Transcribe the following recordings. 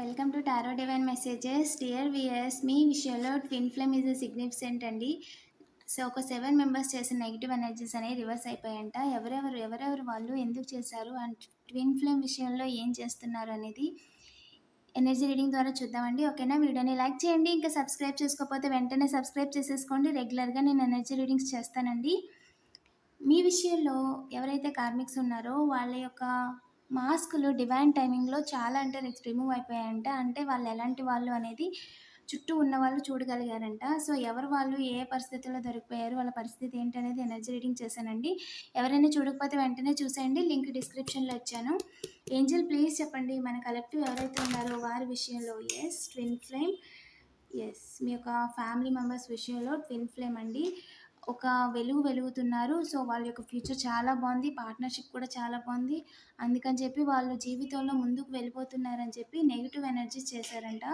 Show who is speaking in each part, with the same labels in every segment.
Speaker 1: Welcome to tarot divine messages dear viewers మీ విషయంలో twin flame is significant అండి. So ఒక seven members చేసిన negative energies అనేవి reverse అయిపోయాయంట. ఎవరెవరు ఎవరెవరు వాళ్ళు ఎందుకు చేశారు? అండ్ ట్విన్ ఫ్లేమ్ విషయంలో ఏం చేస్తున్నారు అనేది ఎనర్జీ రీడింగ్ ద్వారా చూద్దామండి. ఓకేనా వీడియోని లైక్ చేయండి. ఇంకా సబ్స్క్రైబ్ చేసుకోకపోతే వెంటనే సబ్స్క్రైబ్ చేసేసుకోండి. రెగ్యులర్గా నేను ఎనర్జీ రీడింగ్స్ చేస్తానండి. మీ విషయంలో ఎవరైతే కార్మిక్స్ ఉన్నారో వాళ్ళ యొక్క మాస్కులు డివైన్ టైమింగ్లో చాలా అంటే రిమూవ్ అయిపోయాయంట. అంటే వాళ్ళు ఎలాంటి వాళ్ళు అనేది చుట్టూ ఉన్న వాళ్ళు చూడగలిగారంట. సో ఎవరు వాళ్ళు ఏ పరిస్థితుల్లో దొరికిపోయారు వాళ్ళ పరిస్థితి ఏంటి అనేది ఎనర్జీ రీడింగ్ చేశానండి. ఎవరైనా చూడకపోతే వెంటనే చూసేయండి. లింక్ డిస్క్రిప్షన్లో ఇచ్చాను. ఏంజల్ ప్లీజ్ చెప్పండి. మన కలెక్టివ్ ఎవరైతే ఉన్నారో వారి విషయంలో. ఎస్ ట్విన్ ఫ్లేమ్ ఎస్ మీ యొక్క ఫ్యామిలీ మెంబర్స్ విషయంలో ట్విన్ ఫ్లేమ్ అండి. ఒక వెలుగు వెలుగుతున్నారు. సో వాళ్ళ యొక్క ఫ్యూచర్ చాలా బాగుంది. పార్ట్నర్షిప్ కూడా చాలా బాగుంది. అందుకని చెప్పి వాళ్ళు జీవితంలో ముందుకు వెళ్ళిపోతున్నారని చెప్పి నెగిటివ్ ఎనర్జీస్ చేశారంట.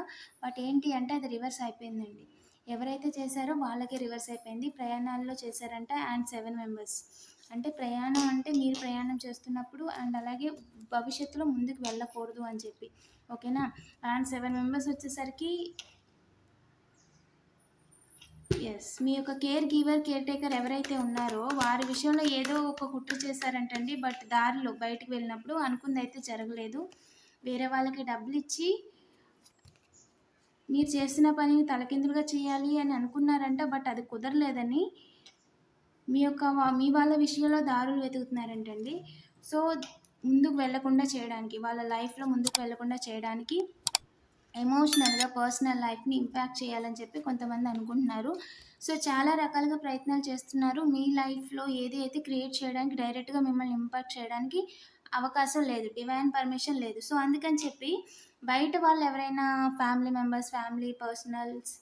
Speaker 1: బట్ ఏంటి అంటే అది రివర్స్ అయిపోయిందండి. ఎవరైతే చేశారో వాళ్ళకే రివర్స్ అయిపోయింది. ప్రయాణాల్లో చేశారంట అండ్ సెవెన్ మెంబర్స్. అంటే ప్రయాణం అంటే మీరు ప్రయాణం చేస్తున్నప్పుడు అండ్ అలాగే భవిష్యత్తులో ముందుకు వెళ్ళకూడదు అని చెప్పి. ఓకేనా? అండ్ సెవెన్ మెంబర్స్ వచ్చేసరికి ఎస్ మీ యొక్క కేర్ గివర్ కేర్ టేకర్ ఎవరైతే ఉన్నారో వారి విషయంలో ఏదో ఒక కుట్ర చేశారంటండి బట్ దారిలో బయటకు వెళ్ళినప్పుడు అనుకుంది అయితే జరగలేదు. వేరే వాళ్ళకి డబ్బులు ఇచ్చి మీరు చేసిన పనిని తలకిందులుగా చేయాలి అని అనుకున్నారంట బట్ అది కుదరలేదని మీ యొక్క మీ వాళ్ళ విషయంలో దారులు వెతుకుతున్నారంటండి. సో ముందుకు వెళ్ళకుండా చేయడానికి వాళ్ళ లైఫ్లో ముందుకు వెళ్ళకుండా చేయడానికి ఎమోషనల్గా పర్సనల్ లైఫ్ని ఇంపాక్ట్ చేయాలని చెప్పి కొంతమంది అనుకుంటున్నారు. సో చాలా రకాలుగా ప్రయత్నాలు చేస్తున్నారు. మీ లైఫ్లో ఏది అయితే క్రియేట్ చేయడానికి డైరెక్ట్గా మిమ్మల్ని ఇంపాక్ట్ చేయడానికి అవకాశం లేదు డివైన్ పర్మిషన్ లేదు. సో అందుకని చెప్పి బయట వాళ్ళు ఎవరైనా ఫ్యామిలీ మెంబర్స్ ఫ్యామిలీ పర్సనల్స్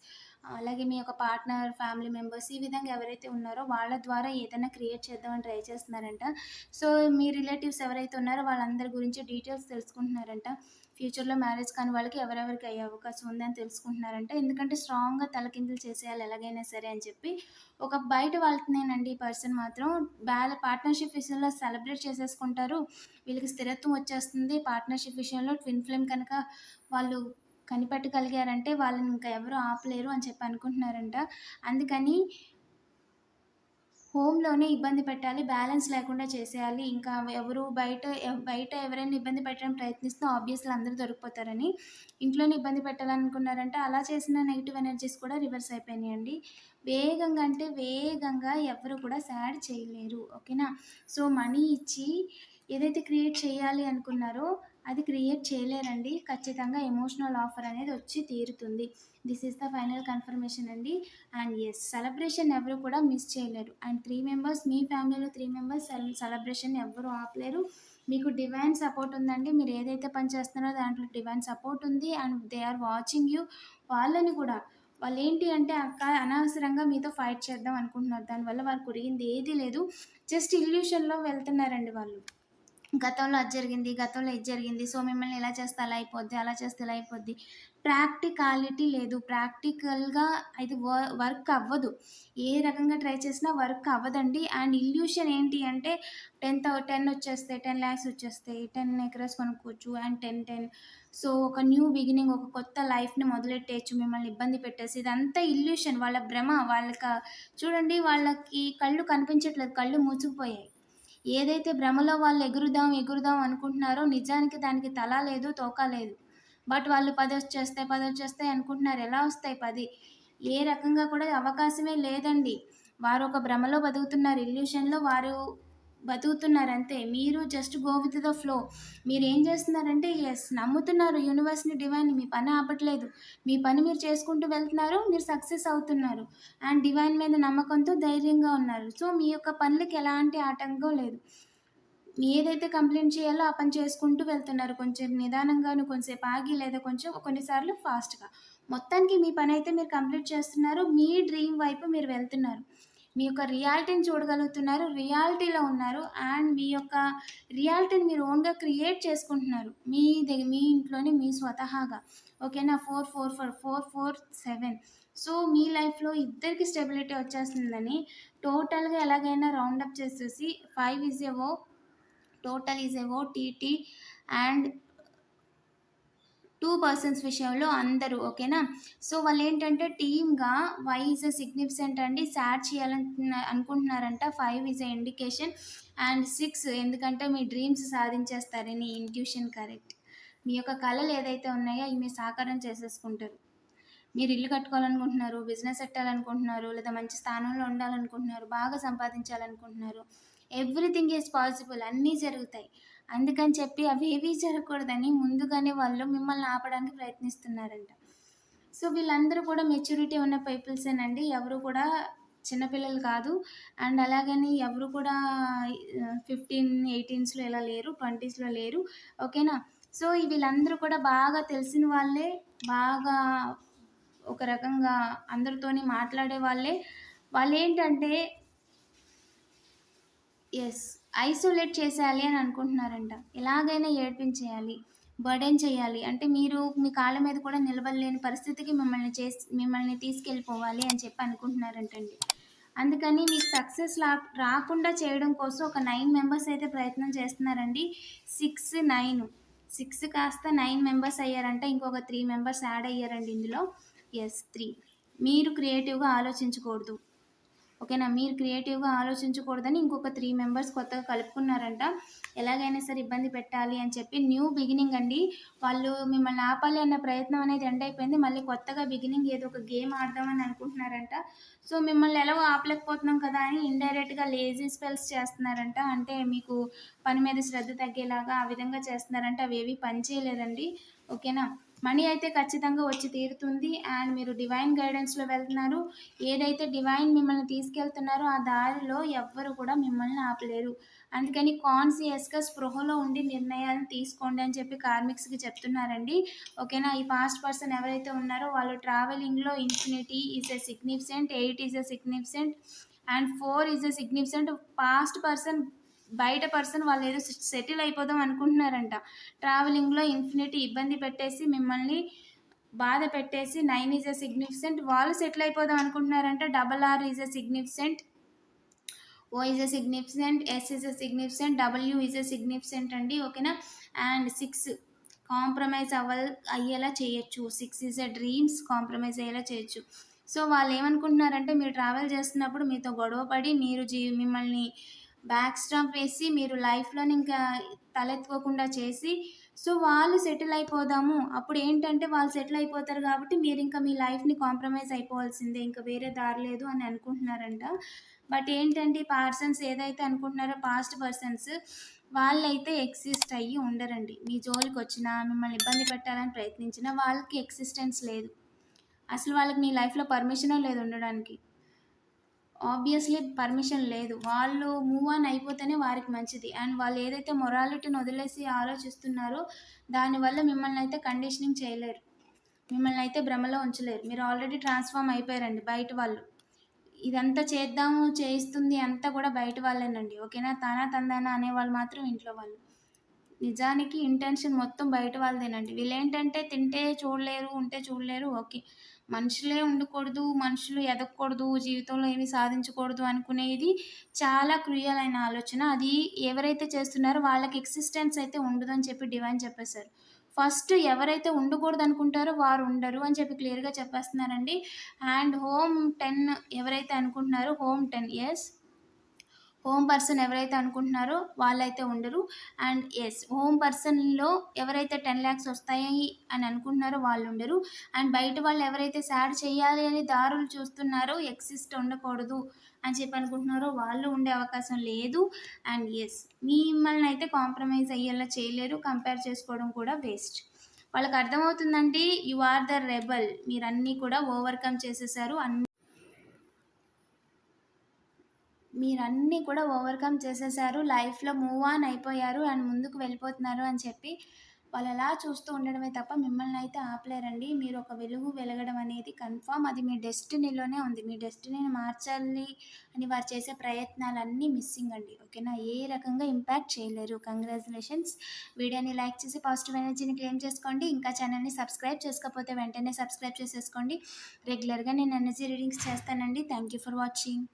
Speaker 1: అలాగే మీ యొక్క పార్ట్నర్ ఫ్యామిలీ మెంబర్స్ ఈ విధంగా ఎవరైతే ఉన్నారో వాళ్ళ ద్వారా ఏదైనా క్రియేట్ చేద్దామని ట్రై చేస్తున్నారంట. సో మీ రిలేటివ్స్ ఎవరైతే ఉన్నారో వాళ్ళందరి గురించి డీటెయిల్స్ తెలుసుకుంటున్నారంట. ఫ్యూచర్లో మ్యారేజ్ కాని వాళ్ళకి ఎవరెవరికి అయ్యే అవకాశం ఉందని తెలుసుకుంటున్నారంట. ఎందుకంటే స్ట్రాంగ్గా తలకిందులు చేసేయాలి ఎలాగైనా సరే అని చెప్పి ఒక బయట వాళ్ళకినేనండి ఈ పర్సన్ మాత్రం. బ్యాల పార్ట్నర్షిప్ విషయంలో సెలబ్రేట్ చేసేసుకుంటారు. వీళ్ళకి స్థిరత్వం వచ్చేస్తుంది. పార్ట్నర్షిప్ విషయంలో ట్విన్ ఫ్లేమ్ కనుక వాళ్ళు కనిపెట్టగలిగారంటే వాళ్ళని ఇంకా ఎవరు ఆపలేరు అని చెప్పి అనుకుంటున్నారంట. అందుకని హోమ్లోనే ఇబ్బంది పెట్టాలి బ్యాలెన్స్ లేకుండా చేసేయాలి. ఇంకా ఎవరు బయట బయట ఎవరైనా ఇబ్బంది పెట్టడానికి ప్రయత్నిస్తే ఆబ్వియస్లీ అందరూ దొరికిపోతారని. ఇంట్లోనే ఇబ్బంది పెట్టాలనుకున్నారంటే అలా చేసిన నెగిటివ్ ఎనర్జీస్ కూడా రివర్స్ అయిపోయినాయండి. వేగంగా అంటే వేగంగా ఎవరు కూడా సాడ్ చేయలేరు ఓకేనా? సో మనీ ఇచ్చి ఏదైతే క్రియేట్ చేయాలి అనుకున్నారో అది క్రియేట్ చేయలేరండి. ఖచ్చితంగా ఎమోషనల్ ఆఫర్ అనేది వచ్చి తీరుతుంది. This is the final confirmation అండి. అండ్ ఎస్ సెలబ్రేషన్ ఎవరు కూడా మిస్ చేయలేరు. అండ్ త్రీ మెంబర్స్ మీ ఫ్యామిలీలో త్రీ మెంబర్స్ సెలబ్రేషన్ ఎవరు ఆపలేరు. మీకు డివైన్ సపోర్ట్ ఉందండి. మీరు ఏదైతే పని చేస్తున్నారో దాంట్లో డివైన్ సపోర్ట్ ఉంది. And they are watching you వాళ్ళని కూడా వాళ్ళు ఏంటి అంటే అక్క అనవసరంగా మీతో ఫైట్ చేద్దాం అనుకుంటున్నారు. దానివల్ల వారు కురిగింది ఏది లేదు. జస్ట్ ఇల్యూషన్లో వెళ్తున్నారండి వాళ్ళు. గతంలో అది జరిగింది గతంలో ఇది జరిగింది. సో మిమ్మల్ని ఇలా చేస్తే అలా అయిపోద్ది అలా చేస్తే ఇలా అయిపోద్ది? ప్రాక్టికాలిటీ లేదు. ప్రాక్టికల్గా అది వర్క్ అవ్వదు. ఏ రకంగా ట్రై చేసినా వర్క్ అవ్వదండి. అండ్ ఇల్యూషన్ ఏంటి అంటే టెన్ టెన్ వచ్చేస్తాయి టెన్ ల్యాక్స్ వచ్చేస్తాయి టెన్ ఎకరస్ కొనుక్కోవచ్చు అండ్ టెన్ టెన్. సో ఒక న్యూ బిగినింగ్ ఒక కొత్త లైఫ్ని మొదలెట్టేయచ్చు మిమ్మల్ని ఇబ్బంది పెట్టేసి. ఇదంతా ఇల్యూషన్ వాళ్ళ భ్రమ వాళ్ళకి చూడండి వాళ్ళకి కళ్ళు కనిపించట్లేదు కళ్ళు మూసుకుపోయాయి. ఏదైతే భ్రమలో వాళ్ళు ఎగురుదాం ఎగురుదాం అనుకుంటున్నారో నిజానికి దానికి తల లేదు తోక లేదు. బట్ వాళ్ళు పది వచ్చేస్తాయి పది వచ్చేస్తాయి అనుకుంటున్నారు. ఎలా వస్తాయి పది? ఏ రకంగా కూడా అవకాశమే లేదండి. వారు ఒక భ్రమలో బతుకుతున్నారు. ఇల్యూషన్లో వారు బతుకుతున్నారు అంతే మీరు just go with the flow మీరు ఏం చేస్తున్నారంటే ఎస్ నమ్ముతున్నారు యూనివర్స్ని డివైన్ మీ పని ఆపట్లేదు. మీ పని మీరు చేసుకుంటూ వెళ్తున్నారు మీరు సక్సెస్ అవుతున్నారు. అండ్ డివైన్ మీద నమ్మకంతో ధైర్యంగా ఉన్నారు. సో మీ యొక్క పనులకు ఎలాంటి ఆటంకం లేదు. మీ ఏదైతే కంప్లైంట్ చేయాలో ఆ పని చేసుకుంటూ వెళ్తున్నారు. కొంచెం నిదానంగాను కొంచెంసేపు ఆగి లేదా కొంచెం కొన్నిసార్లు ఫాస్ట్గా మొత్తానికి మీ పని అయితే మీరు కంప్లీట్ చేస్తున్నారు. మీ డ్రీమ్ వైపు మీరు వెళ్తున్నారు. మీ యొక్క రియాలిటీని చూడగలుగుతున్నారు రియాలిటీలో ఉన్నారు అండ్ మీ యొక్క రియాలిటీని మీరు ఓన్గా క్రియేట్ చేసుకుంటున్నారు మీ దగ్గర మీ ఇంట్లోనే మీ స్వతహాగా. ఓకేనా? Four four four four four seven. So మీ లైఫ్లో ఇద్దరికి స్టెబిలిటీ వచ్చేస్తుందని టోటల్గా ఎలాగైనా రౌండప్ చేసేసి ఫైవ్ ఈజ్ ఏవో టోటల్ ఈజ్ ఏవో టీటీ అండ్ టూ పర్సన్స్ విషయంలో అందరూ ఓకేనా? సో వాళ్ళు ఏంటంటే టీమ్గా వై ఈజ్ అ సిగ్నిఫికెంట్ అండి. సాడ్ చేయాలని అనుకుంటున్నారంట. Five is a indication and six ఎందుకంటే మీ డ్రీమ్స్ సాధించేస్తారని ఇంట్యూషన్ కరెక్ట్ మీ యొక్క కళలు ఏదైతే ఉన్నాయో అవి మీరు సాకారం చేసేసుకుంటారు. మీరు ఇల్లు కట్టుకోవాలనుకుంటున్నారు బిజినెస్ పెట్టాలనుకుంటున్నారు లేదా మంచి స్థానంలో ఉండాలనుకుంటున్నారు బాగా సంపాదించాలనుకుంటున్నారు ఎవ్రీథింగ్ ఈజ్ పాసిబుల్ అన్నీ జరుగుతాయి. అందుకని చెప్పి అవి ఏవి జరగకూడదని ముందుగానే వాళ్ళు మిమ్మల్ని ఆపడానికి ప్రయత్నిస్తున్నారంట. సో వీళ్ళందరూ కూడా మెచ్యూరిటీ ఉన్న పీపుల్సేనండి. ఎవరు కూడా చిన్నపిల్లలు కాదు. అండ్ అలాగని ఎవరు కూడా ఫిఫ్టీన్ ఎయిటీన్స్లో ఇలా లేరు ట్వంటీస్లో లేరు. ఓకేనా? సో వీళ్ళందరూ కూడా బాగా తెలిసిన వాళ్ళే బాగా ఒక రకంగా అందరితోని మాట్లాడే వాళ్ళే. వాళ్ళు ఏంటంటే ఎస్ ఐసోలేట్ చేసేయాలి అని అనుకుంటున్నారంట. ఎలాగైనా ఏడ్పించేయాలి బర్డెన్ చేయాలి. అంటే మీరు మీ కాళ్ళ మీద కూడా నిలబడలేని పరిస్థితికి మిమ్మల్ని చేసి మిమ్మల్ని తీసుకెళ్ళిపోవాలి అని చెప్పి అనుకుంటున్నారంటండి. అందుకని మీకు సక్సెస్ లా రాకుండా చేయడం కోసం ఒక నైన్ మెంబర్స్ అయితే ప్రయత్నం చేస్తున్నారండి. సిక్స్ నైన్ సిక్స్ కాస్త నైన్ మెంబర్స్ అయ్యారంట. ఇంకొక త్రీ మెంబర్స్ యాడ్ అయ్యారండి ఇందులో. S three. మీరు క్రియేటివ్గా ఆలోచించకూడదు. ఓకేనా? మీరు క్రియేటివ్గా ఆలోచించకూడదని ఇంకొక త్రీ మెంబర్స్ కొత్తగా కలుపుకున్నారంట. ఎలాగైనా సరే ఇబ్బంది పెట్టాలి అని చెప్పి న్యూ బిగినింగ్ అండి. వాళ్ళు మిమ్మల్ని ఆపాలి అన్న ప్రయత్నం అనేది ఎండ్ అయిపోయింది. మళ్ళీ కొత్తగా బిగినింగ్ ఏదో ఒక గేమ్ ఆడదామని అనుకుంటున్నారంట. సో మిమ్మల్ని ఎలాగో ఆపలేకపోతున్నాం కదా అని ఇండైరెక్ట్గా లేజీ స్పెల్స్ చేస్తున్నారంట. అంటే మీకు పని మీద శ్రద్ధ తగ్గేలాగా ఆ విధంగా చేస్తున్నారంట. అవి ఏవి పని చేయలేదండి ఓకేనా? మనీ అయితే ఖచ్చితంగా వచ్చి తీరుతుంది. అండ్ మీరు డివైన్ గైడెన్స్లో వెళ్తున్నారు. ఏదైతే డివైన్ మిమ్మల్ని తీసుకెళ్తున్నారో ఆ దారిలో ఎవ్వరు కూడా మిమ్మల్ని ఆపలేరు. అందుకని కాన్సియస్గా స్పృహలో ఉండి నిర్ణయాలను తీసుకోండి అని చెప్పి కార్మిక్స్కి చెప్తున్నారండి. ఓకేనా? ఈ పాస్ట్ పర్సన్ ఎవరైతే ఉన్నారో వాళ్ళు ట్రావెలింగ్లో infinity is a significant eight is a significant and four is a significant past person బయట పర్సన్ వాళ్ళు ఏదో సెటిల్ అయిపోదాం అనుకుంటున్నారంట. ట్రావెలింగ్లో ఇన్ఫినిటీ ఇబ్బంది పెట్టేసి మిమ్మల్ని బాధ పెట్టేసి నైన్ ఈజ్ అ సిగ్నిఫికెంట్ వాళ్ళు సెటిల్ అయిపోదాం అనుకుంటున్నారంట. Double R is a significant O is a significant S is a significant W is a significant అండి ఓకేనా? అండ్ సిక్స్ కాంప్రమైజ్ అవ్వ అయ్యేలా చేయొచ్చు. Six is a dreams compromise అయ్యేలా చేయొచ్చు. సో వాళ్ళు ఏమనుకుంటున్నారంటే మీరు ట్రావెల్ చేస్తున్నప్పుడు మీతో గొడవ పడి మీరు జీ మిమ్మల్ని బ్యాక్ స్టాంప్ వేసి మీరు లైఫ్లో ఇంకా తలెత్తుకోకుండా చేసి సో వాళ్ళు సెటిల్ అయిపోదాము. అప్పుడు ఏంటంటే వాళ్ళు సెటిల్ అయిపోతారు కాబట్టి మీరు ఇంకా మీ లైఫ్ని కాంప్రమైజ్ అయిపోవాల్సిందే ఇంకా వేరే దారి లేదు అని అనుకుంటున్నారంట. బట్ ఏంటంటే పర్సన్స్ ఏదైతే అనుకుంటున్నారో పాస్ట్ పర్సన్స్ వాళ్ళైతే ఎగ్జిస్ట్ అయ్యి ఉండరండి. మీ జోలికి వచ్చినా మిమ్మల్ని ఇబ్బంది పెట్టాలని ప్రయత్నించినా వాళ్ళకి ఎక్సిస్టెన్స్ లేదు. అసలు వాళ్ళకి మీ లైఫ్లో పర్మిషనే లేదు ఉండడానికి. ఆబ్వియస్లీ పర్మిషన్ లేదు. వాళ్ళు మూవ్ ఆన్ అయిపోతేనే వారికి మంచిది. అండ్ వాళ్ళు ఏదైతే మొరాలిటీని వదిలేసి ఆలోచిస్తున్నారో దానివల్ల మిమ్మల్ని అయితే కండిషనింగ్ చేయలేరు. మిమ్మల్ని అయితే భ్రమలో ఉంచలేరు. మీరు ఆల్రెడీ ట్రాన్స్ఫార్మ్ అయిపోయారండి బయట వాళ్ళు. ఇదంతా చేద్దాము చేయిస్తుంది అంతా కూడా బయట వాళ్ళేనండి. ఓకేనా? తానా తందానా అనేవాళ్ళు మాత్రం ఇంట్లో వాళ్ళు. నిజానికి ఇంటెన్షన్ మొత్తం బయట వాళ్ళదేనండి. వీళ్ళు ఏంటంటే తింటే చూడలేరు ఉంటే చూడలేరు ఓకే. మనుషులే ఉండకూడదు మనుషులు ఎదగకూడదు జీవితంలో ఏమి సాధించకూడదు అనుకునేది చాలా క్రూయలైన ఆలోచన. అది ఎవరైతే చేస్తున్నారో వాళ్ళకి ఎక్సిస్టెన్స్ అయితే ఉండదు అని చెప్పి డివైన్ చెప్పేశారు. ఫస్ట్ ఎవరైతే ఉండకూడదు అనుకుంటారో వారు ఉండరు అని చెప్పి క్లియర్గా చెప్పేస్తున్నారండి. అండ్ హోమ్ టెన్ ఎవరైతే అనుకుంటున్నారో home ten S home person ఎవరైతే అనుకుంటున్నారో వాళ్ళైతే ఉండరు. అండ్ ఎస్ హోమ్ పర్సన్లో ఎవరైతే టెన్ ల్యాక్స్ వస్తాయి అని అనుకుంటున్నారో వాళ్ళు ఉండరు. అండ్ బయట వాళ్ళు ఎవరైతే సాడ్ చేయాలి అని దారులు చూస్తున్నారో ఎక్సిస్ట్ ఉండకూడదు అని చెప్పి అనుకుంటున్నారో వాళ్ళు ఉండే అవకాశం లేదు. అండ్ ఎస్ మిమ్మల్ని అయితే కాంప్రమైజ్ అయ్యేలా చేయలేరు. కంపేర్ చేసుకోవడం కూడా వేస్ట్ వాళ్ళకి అర్థమవుతుందండి యు ఆర్ ద రెబల్ మీరు అన్నీ కూడా ఓవర్కమ్ చేసేసారు. అన్ని మీరన్నీ కూడా ఓవర్కమ్ చేసేసారు లైఫ్లో మూవ్ ఆన్ అయిపోయారు అండ్ ముందుకు వెళ్ళిపోతున్నారు అని చెప్పి వాళ్ళు అలా చూస్తూ ఉండడమే తప్ప మిమ్మల్ని అయితే ఆపలేరండి. మీరు ఒక వెలుగు వెలగడం అనేది కన్ఫామ్. అది మీ డెస్టినీలోనే ఉంది. మీ డెస్టినీని మార్చాలి అని వారు చేసే ప్రయత్నాలన్నీ మిస్సింగ్ అండి. ఓకేనా? ఏ రకంగా ఇంపాక్ట్ చేయలేరు. కంగ్రాచులేషన్స్. వీడియోని లైక్ చేసి పాజిటివ్ ఎనర్జీని క్లెయిమ్ చేసుకోండి. ఇంకా ఛానల్ని సబ్స్క్రైబ్ చేసుకోకపోతే వెంటనే సబ్స్క్రైబ్ చేసేసుకోండి. రెగ్యులర్గా నేను ఎనర్జీ రీడింగ్స్ చేస్తానండి. Thank you for watching.